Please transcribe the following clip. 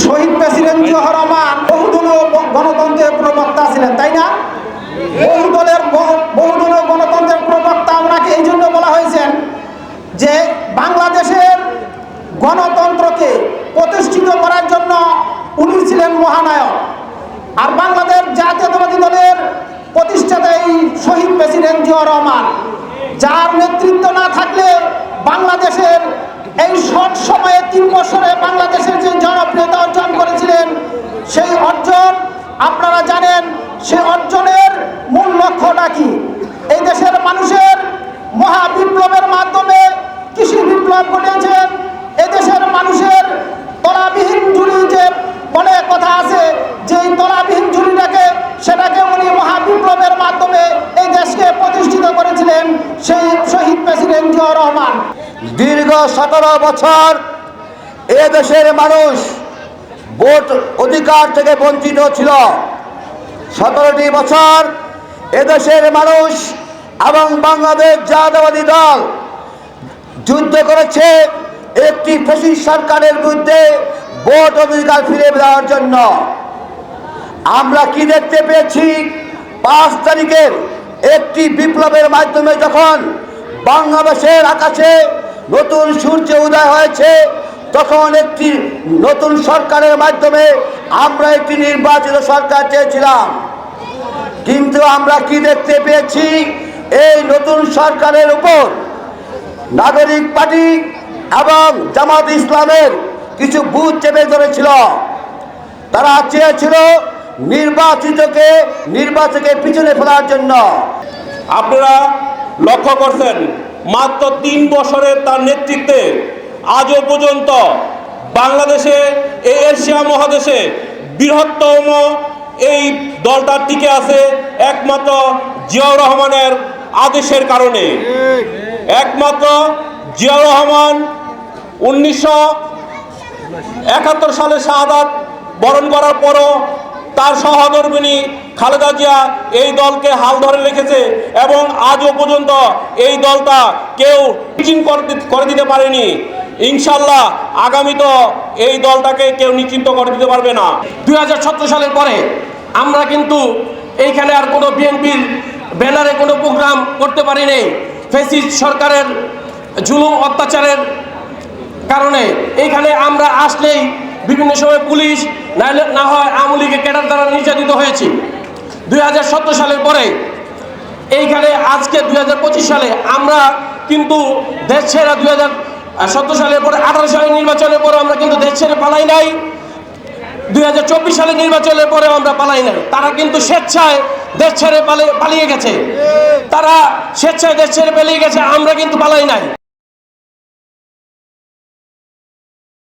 শহীদ president Zia Rahman বহুদলীয় গণতন্ত্রের প্রবক্তা ছিলেন, তাই না? বহুদলের গ- বহুদলীয় গণতন্ত্রের প্রবক্তা ওনাকে এই জন্য বলা হয়েছেন যে বাংলাদেশের গণতন্ত্রকে প্রতিষ্ঠিত করার জন্য উনি ছিলেন মহানায়ক। আর বাংলাদেশ জাতীয়তাবাদী দলের প্রতিষ্ঠাতা এই শহীদ প্রেসিডেন্ট জিয়া রহমান, যার নেতৃত্ব না থাকলে বাংলাদেশের এই সব সময়ে তিন বছরে বাংলাদেশের যে জনপ্রিয়তা অর্জন করেছিলেন সেই অর্জন আপনারা জানেন সে অর্জনের মূল লক্ষ্যটা কি এই দেশের মানুষের মহা বিপ্লবের মাধ্যমে কৃষি বিপ্লব ঘটেছেন এদেশের মানুষের তলাবিহীন ঝুড়ি যে বলে কথা আছে যে এই তলাবিহীন ঝুড়িটাকে সেটাকে উনি মহা বিপ্লবের মাধ্যমে এই দেশকে প্রতিষ্ঠিত করেছিলেন সেই শহীদ প্রেসিডেন্ট জিয়া রহমান দীর্ঘ সতেরো বছর এ দেশের মানুষ ভোট অধিকার থেকে বঞ্চিত ছিল। সতেরোটি বছর এদেশের মানুষ এবং বাংলাদেশ জাতীয়বাদী দল যুদ্ধ করেছে একটি ফেসিস সরকারের বিরুদ্ধে ভোট অধিকার ফিরে দেওয়ার জন্য। আমরা কি দেখতে পেয়েছি? পাঁচ তারিখের একটি বিপ্লবের মাধ্যমে যখন বাংলাদেশের আকাশে নতুন সূর্য উদয় হয়েছে, তখন একটি নতুন সরকারের মাধ্যমে আমরা একটি নির্বাচিত সরকার চেয়েছিলাম। কিন্তু আমরা কি দেখতে পেয়েছি? এই নতুন সরকারের উপর নাগরিক পার্টি এবং জামাত ইসলামের কিছু বুথ চেপে ধরেছিল। তারা চেয়েছিল নির্বাচিতকে নির্বাচকের পিছনে ফেলার জন্য। আপনারা লক্ষ্য করছেন মাত্র তিন বছরের তার নেতৃত্বে আজও পর্যন্ত বাংলাদেশে এই এশিয়া মহাদেশে বৃহত্তম এই দলটা টিকে আছে একমাত্র জিয়াউর রহমানের আদেশের কারণে। একমাত্র জিয়াউর রহমান উনিশশো একাত্তর সালে শাহাদাত বরণ করার পরও তার সহধর্মিনী খালেদা জিয়া এই দলকে হাল ধরে রেখেছে এবং আজও পর্যন্ত এই দলটা কেউ নিচিন করে দিতে পারেনি। ইনশাল্লাহ আগামী তো এই দলটাকে কেউ নিশ্চিন্ত করে দিতে পারবে না। দুই হাজার সতেরো সালের পরে আমরা কিন্তু এইখানে আর কোনো বিএনপির ব্যানারে কোনো প্রোগ্রাম করতে পারি নাই। ফেসিস্ট সরকারের জুলুম অত্যাচারের কারণে এইখানে আমরা আসলেই বিভিন্ন সময় পুলিশ না হয় আওয়ামী লীগের ক্যাডার দ্বারা নির্যাতিত হয়েছি। দুই সালের পরে, এইখানে আজকে দুই হাজার পঁচিশ সালে আমরা কিন্তু দেশ ছেড়ে দুই সালের পরে, আঠারো সালের নির্বাচনের পরে আমরা কিন্তু দেশ ছেড়ে পালাই নাই। দুই হাজার চব্বিশ সালের নির্বাচনের পরে আমরা পালাই নাই। তারা কিন্তু স্বেচ্ছায় দেশ ছেড়ে পালিয়ে গেছে। তারা স্বেচ্ছায় দেশ ছেড়ে পালিয়ে গেছে, আমরা কিন্তু পালাই নাই।